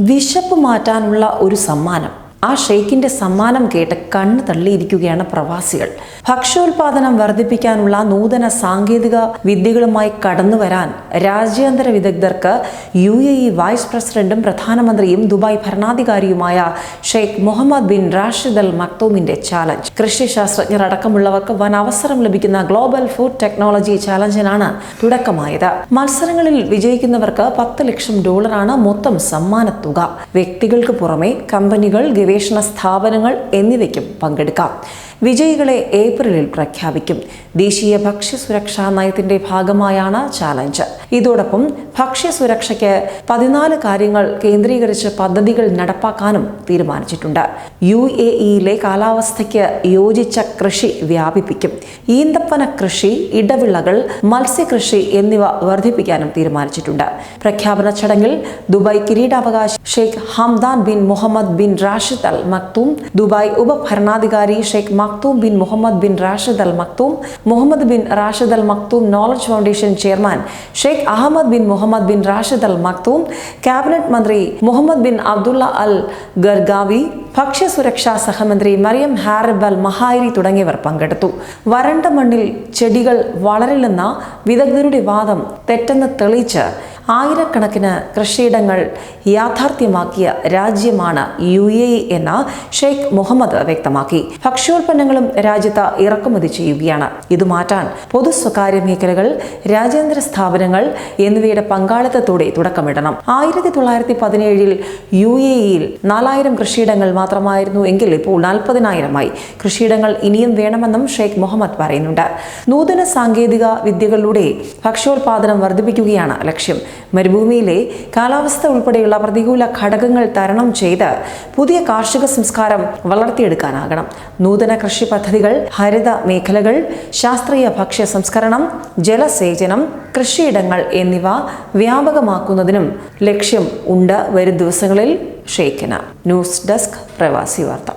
വിശപ്പ് മാറ്റാനുള്ള ഒരു സമ്മാനം. ആ ഷെയ്ക്കിന്റെ സമ്മാനം കേട്ട് കണ്ണ് തള്ളിയിരിക്കുകയാണ് പ്രവാസികൾ. ഭക്ഷ്യോൽപാദനം വർദ്ധിപ്പിക്കാനുള്ള നൂതന സാങ്കേതിക വിദ്യകളുമായി കടന്നു വരാൻ രാജ്യാന്തര വിദഗ്ധർക്ക് യു എ ഇ വൈസ് പ്രസിഡന്റും പ്രധാനമന്ത്രിയും Dubai ഭരണാധികാരിയുമായ Sheikh Mohammed bin Rashid Al മക്തൂമിന്റെ challenge. കൃഷി ശാസ്ത്രജ്ഞർ അടക്കമുള്ളവർക്ക് വൻ അവസരം ലഭിക്കുന്ന ഗ്ലോബൽ ഫുഡ് ടെക്നോളജി ചാലഞ്ചിനാണ് തുടക്കമായത്. മത്സരങ്ങളിൽ വിജയിക്കുന്നവർക്ക് പത്ത് ലക്ഷം ഡോളറാണ് മൊത്തം സമ്മാനത്തുക. വ്യക്തികൾക്ക് പുറമെ കമ്പനികൾ സ്ഥാപനങ്ങൾ എന്നിവയ്ക്കും പങ്കെടുക്കാം. വിജയികളെ ഏപ്രിലിൽ പ്രഖ്യാപിക്കും. ദേശീയ ഭക്ഷ്യസുരക്ഷാ നയത്തിന്റെ ഭാഗമായാണ് ചാലഞ്ച്. ഇതോടൊപ്പം ഭക്ഷ്യസുരക്ഷയ്ക്ക് പതിനാല് കാര്യങ്ങൾ കേന്ദ്രീകരിച്ച് പദ്ധതികൾ നടപ്പാക്കാനും തീരുമാനിച്ചിട്ടുണ്ട്. യു എ ഇയിലെ കാലാവസ്ഥയ്ക്ക് യോജിച്ച കൃഷി വ്യാപിപ്പിക്കും. ഈന്തപ്പന കൃഷി ഇടവിളകൾ മത്സ്യകൃഷി എന്നിവ വർദ്ധിപ്പിക്കാനും തീരുമാനിച്ചിട്ടുണ്ട്. പ്രഖ്യാപന ചടങ്ങിൽ ദുബായ് കിരീടാവകാശി Sheikh Hamdan bin Mohammed bin Rashid Al Maktoum Dubai ഉപഭരണാധികാരി Sheikh Maktoum bin Mohammed bin Rashid Al Maktoum Mohammed bin Rashid Al Maktoum knowledge foundation chairman Sheikh Ahmed bin Mohammed bin Rashid Al Maktoum cabinet മന്ത്രി Mohammed bin Abdullah Al Gergawi ഭക്ഷ്യസുരക്ഷാ സഹമന്ത്രി മറിയം ഹാരിബ് അൽ മഹാരി തുടങ്ങിയവർ പങ്കെടുത്തു. വരണ്ട മണ്ണിൽ ചെടികൾ വളരില്ലെന്ന വിദഗ്ധരുടെ വാദം തെറ്റെന്ന് തെളിയിച്ച് ആയിരക്കണക്കിന് കൃഷിയിടങ്ങൾ യാഥാർത്ഥ്യമാക്കിയ രാജ്യമാണ് യു എ എന്ന് ഷെയ്ഖ് മുഹമ്മദ് വ്യക്തമാക്കി. ഭക്ഷ്യോൽപ്പന്നങ്ങളും രാജ്യത്ത് ഇറക്കുമതി ചെയ്യുകയാണ്. ഇത് മാറ്റാൻ പൊതു സ്വകാര്യ മേഖലകൾ രാജ്യാന്തര സ്ഥാപനങ്ങൾ എന്നിവയുടെ പങ്കാളിത്തത്തോടെ തുടക്കമിടണം. ആയിരത്തി തൊള്ളായിരത്തി പതിനേഴിൽ യു എ ഇയിൽ നാലായിരം കൃഷിയിടങ്ങൾ മാത്രമായിരുന്നു എങ്കിൽ ഇപ്പോൾ നാൽപ്പതിനായിരമായി. കൃഷിയിടങ്ങൾ ഇനിയും വേണമെന്നും ഷെയ്ഖ് മുഹമ്മദ് പറയുന്നുണ്ട്. നൂതന സാങ്കേതിക വിദ്യകളിലൂടെ ഭക്ഷ്യോൽപാദനം വർദ്ധിപ്പിക്കുകയാണ് ലക്ഷ്യം. മരുഭൂമിയിലെ കാലാവസ്ഥ ഉൾപ്പെടെയുള്ള പ്രതികൂല ഘടകങ്ങൾ തരണം ചെയ്ത് പുതിയ കാർഷിക സംസ്കാരം വളർത്തിയെടുക്കാനാകണം. നൂതന കൃഷി പദ്ധതികൾ ഹരിത മേഖലകൾ ശാസ്ത്രീയ ഭക്ഷ്യ സംസ്കരണം ജലസേചനം കൃഷിയിടങ്ങൾ എന്നിവ വ്യാപകമാക്കുന്നതിനും ലക്ഷ്യം ഉണ്ട്. വരും ദിവസങ്ങളിൽ ഷേഖന ന്യൂസ് ഡെസ്ക് പ്രവാസി വാർത്ത.